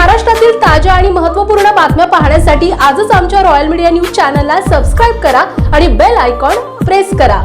महाराष्ट्रातील ताज्या आणि महत्त्वपूर्ण बातम्या पाहण्यासाठी आजच आमच्या रॉयल मीडिया न्यूज चॅनलला सबस्क्राईब करा आणि बेल आयकॉन प्रेस करा.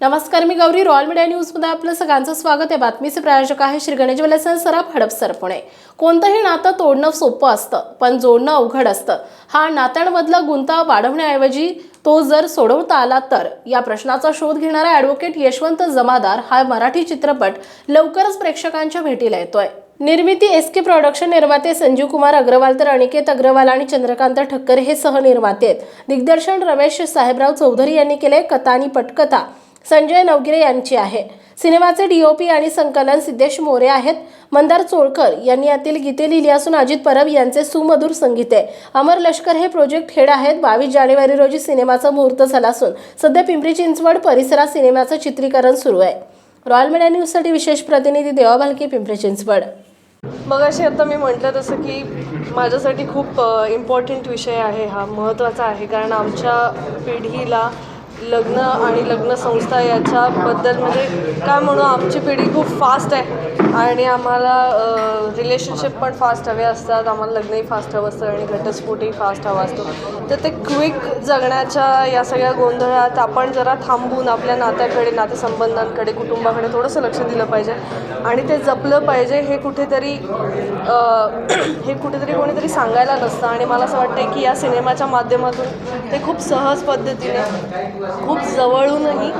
नमस्कार मी गौरी. रॉयल मीडिया न्यूजमध्ये आपलं सगळ्यांचं स्वागत आहे. बातमीचे प्रायोजक आहे श्री गणेश वलसन सराफ हडपसर पुणे. कोणतंही नातं तोडणं सोपं असतं पण जोडणं अवघड असतं. हा नात्यांमधला गुंता वाढवण्याऐवजी तो जर सोडवता आला तर? या प्रश्नाचा शोध घेणारा ॲडव्होकेट यशवंत जमादार हा मराठी चित्रपट लवकरच प्रेक्षकांच्या भेटीला येतोय. निर्मिती एस के प्रॉडक्शन निर्माते संजीव कुमार अग्रवाल तर अनिकेत अग्रवाल आणि चंद्रकांत ठक्कर हे सहनिर्माते आहेत. दिग्दर्शन रमेश साहेबराव चौधरी यांनी केले कथा आणि पटकथा. संजय नवगिरे यांची आहे. सिनेमाचे डीओपी आणि संकलन सिद्धेश मोरे आहेत. मंदार चोळकर यांनी यातील गीते लिहिली असून अजित परब यांचे सुमधुर संगीत आहे. अमर लष्कर हे प्रोजेक्ट हेड आहेत. बावीस जानेवारी रोजी सिनेमाचा मुहूर्त झाला असून सध्या पिंपरी चिंचवड परिसरात सिनेमाचं चित्रीकरण सुरू आहे. रॉयल मीडिया न्यूजसाठी विशेष प्रतिनिधी देवा भालके पिंपरी चिंचवड. मग अशी आता मी म्हटलं तसं की माझ्यासाठी खूप इम्पॉर्टंट विषय आहे हा महत्त्वाचा आहे. कारण आमच्या पिढीला लग्न आणि लग्न संस्था याच्याबद्दल म्हणजे काय म्हणू आमची पिढी खूप फास्ट आहे आणि आम्हाला रिलेशनशिप पण फास्ट हवे असतात. आम्हाला लग्नही फास्ट हवं असतं आणि घटस्फोटही फास्ट हवा असतो. तर ते क्विक जगण्याच्या या सगळ्या गोंधळात आपण जरा थांबून आपल्या नात्याकडे नातेसंबंधांकडे कुटुंबाकडे थोडंसं लक्ष दिलं पाहिजे आणि ते जपलं पाहिजे हे कुठेतरी हे कुठेतरी कोणीतरी सांगायला नसतं. आणि मला असं वाटतं की या सिनेमाच्या माध्यमातून ते खूप सहज पद्धतीने खूप जवळूनही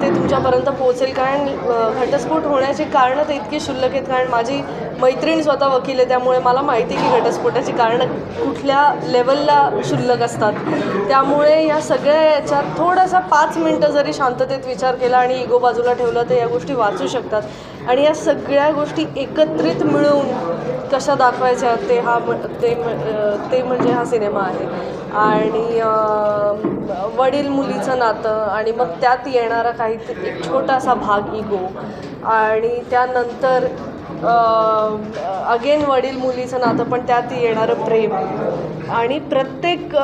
ते तुमच्यापर्यंत पोहोचेल. कारण घटस्फोट होण्याची कारणं तर इतकी शुल्लक आहेत. कारण माझी मैत्रीण स्वतः वकील आहे. त्यामुळे मला माहिती आहे की घटस्फोटाची कारणं कुठल्या लेवलला शुल्लक असतात. त्यामुळे या सगळ्या याच्यात थोडासा पाच मिनटं जरी शांततेत विचार केला आणि इगो बाजूला ठेवला तर या गोष्टी वाचू शकतात. आणि या सगळ्या गोष्टी एकत्रित मिळून कशा दाखवायच्या ते हा ते ते म्हणजे हा सिनेमा आहे. आणि वडील मुलीचं नातं आणि मग त्यात येणारा काही एक छोटासा भाग इगो आणि त्यानंतर अगेन वडील मुलीचं नातं पण त्यात येणारं प्रेम. आणि प्रत्येक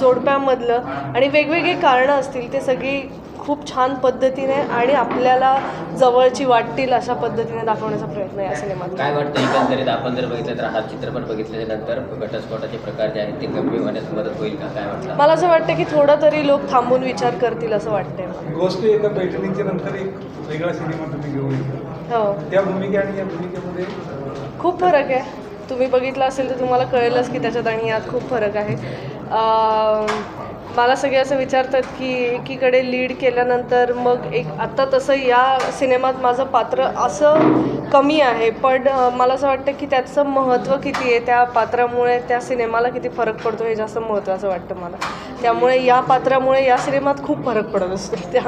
जोडप्यामधलं आणि वेगवेगळी कारणं असतील ते सगळी खूप छान पद्धतीने आणि आपल्याला जवळची वाटतील अशा पद्धतीने दाखवण्याचा प्रयत्न आहे या सिनेमात. काय वाटतं एकंदरीत आपण जर बघितलं तर हा चित्रपट बघितल्याच्या नंतर घटस्फोटाचे प्रकार जे आहेत ते कमी होण्यास मदत होईल का? काय वाटतं? मला असं वाटतं की थोडं तरी लोक थांबून विचार करतील असं वाटतंय मला. गोष्टी एका पैठणीच्या नंतर एक वेगळा सिनेमा तुम्ही घेऊन हो. त्या भूमिका आणि या भूमिकेमध्ये खूप फरक आहे. तुम्ही बघितलं असेल तर तुम्हाला कळेलच की त्याच्यात आणि यात खूप फरक आहे. मला सगळे असं विचारतात की एकीकडे लीड केल्यानंतर मग एक आत्ता तसं या सिनेमात माझं पात्र असं कमी आहे पण मला असं वाटतं की त्याचं महत्त्व किती आहे त्या पात्रामुळे त्या सिनेमाला किती फरक पडतो हे जास्त महत्त्वाचं वाटतं मला. त्यामुळे या पात्रामुळे या सिनेमात खूप फरक पडत असतो. त्या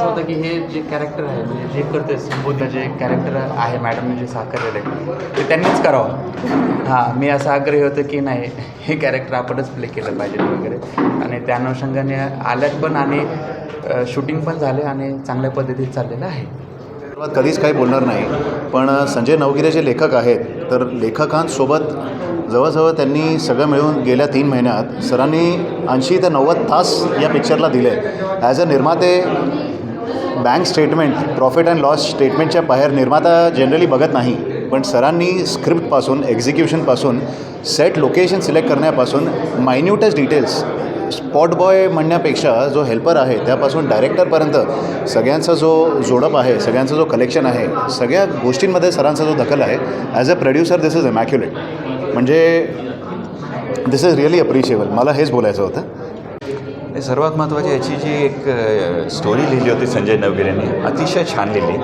होतं की हे जे कॅरेक्टर आहे म्हणजे जे करते संबोधन जे कॅरेक्टर आहे मॅडमने जे साकारलेलं ते त्यांनीच करावं. हां मी असं आग्रही होतो की नाही हे कॅरेक्टर आपणच प्ले केलं पाहिजे वगैरे. आणि त्या अनुषंगाने आल्यात पण आणि शूटिंग पण झाले आणि चांगल्या पद्धतीत चाललेलं आहे. संदर्भात कधीच काही बोलणार नाही. पण संजय नवगिरे जे लेखक आहेत तर लेखकांसोबत जवळजवळ त्यांनी सगळं मिळून गेल्या तीन महिन्यात सरांनी ऐंशी ते नव्वद तास या पिक्चरला दिले. ॲज अ निर्माते bank statement profit and loss स्टेटमेंटच्या बाहेर निर्माता जनरली बघत नाही. पण सरांनी स्क्रिप्टपासून एक्झिक्युशनपासून सेट लोकेशन सिलेक्ट करण्यापासून मायन्यूटेस्ट डिटेल्स स्पॉट बॉय म्हणण्यापेक्षा जो हेल्पर आहे त्यापासून डायरेक्टरपर्यंत सगळ्यांचा जो जोडप आहे सगळ्यांचा जो कलेक्शन आहे सगळ्या गोष्टींमध्ये सरांचा जो दखल आहे as a producer this is immaculate म्हणजे दिस इज रिअली अप्रिशिएबल मला हेच बोलायचं होतं. आणि सर्वात महत्त्वाची याची जी एक स्टोरी लिहिली होती संजय नवगिरेंनी अतिशय छान लिहिली.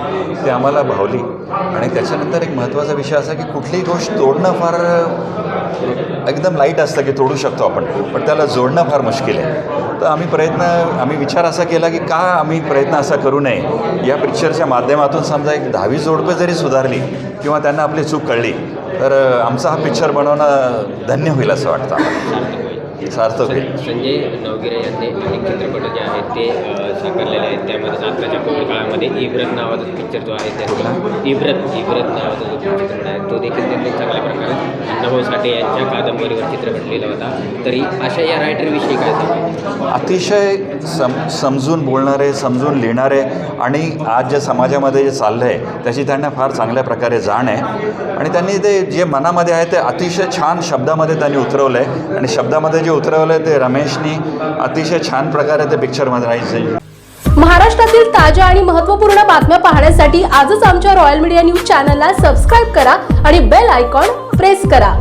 ती आम्हाला भावली. आणि त्याच्यानंतर एक महत्त्वाचा विषय असा की कुठलीही गोष्ट तोडणं फार एकदम लाइट असतं की तोडू शकतो आपण. पण त्याला जोडणं फार मुश्किल आहे. तर आम्ही प्रयत्न आम्ही विचार असा केला की का आम्ही प्रयत्न असा करू नये? या पिक्चरच्या माध्यमातून समजा एक दहावी जोडपं जरी सुधारली किंवा त्यांना आपली चूक कळली तर आमचा हा पिक्चर बनवणं धन्य होईल असं वाटतं सार्थक संजय नवगिरे यांनी अनेक चित्रपट जे आहेत ते साकारलेले आहेत. त्यामध्ये आत्ताच्या पूर्व काळामध्ये इब्रत नावाचा पिक्चर जो आहे त्यातला इब्रत इब्रत नावाचा जो चित्रपट आहे तो देखील त्यांनी चांगल्या प्रकारे नभो साठे यांच्या कादंबरीवर चित्रपट लिहिला होता. तरी अशा या रायटरविषयी काय सांगाल? अतिशय सम समजून बोलणारे समजून लिहिणारे आणि आज ज्या समाजामध्ये जे चाललं आहे त्याची त्यांना फार चांगल्या प्रकारे जाण आहे. आणि त्यांनी ते जे मनामध्ये आहे ते अतिशय छान शब्दामध्ये त्यांनी उतरवलं आहे आणि शब्दामध्ये जे उतरवलं आहे ते रमेशनी. अतिशय छान प्रकारे ते पिक्चरमध्ये राहायचे महाराष्ट्रातील ताज्या आणि महत्त्वपूर्ण बातम्या पाहण्यासाठी आजच आमच्या रॉयल मीडिया न्यूज चॅनलला सबस्क्राईब करा आणि बेल आयकॉन प्रेस करा.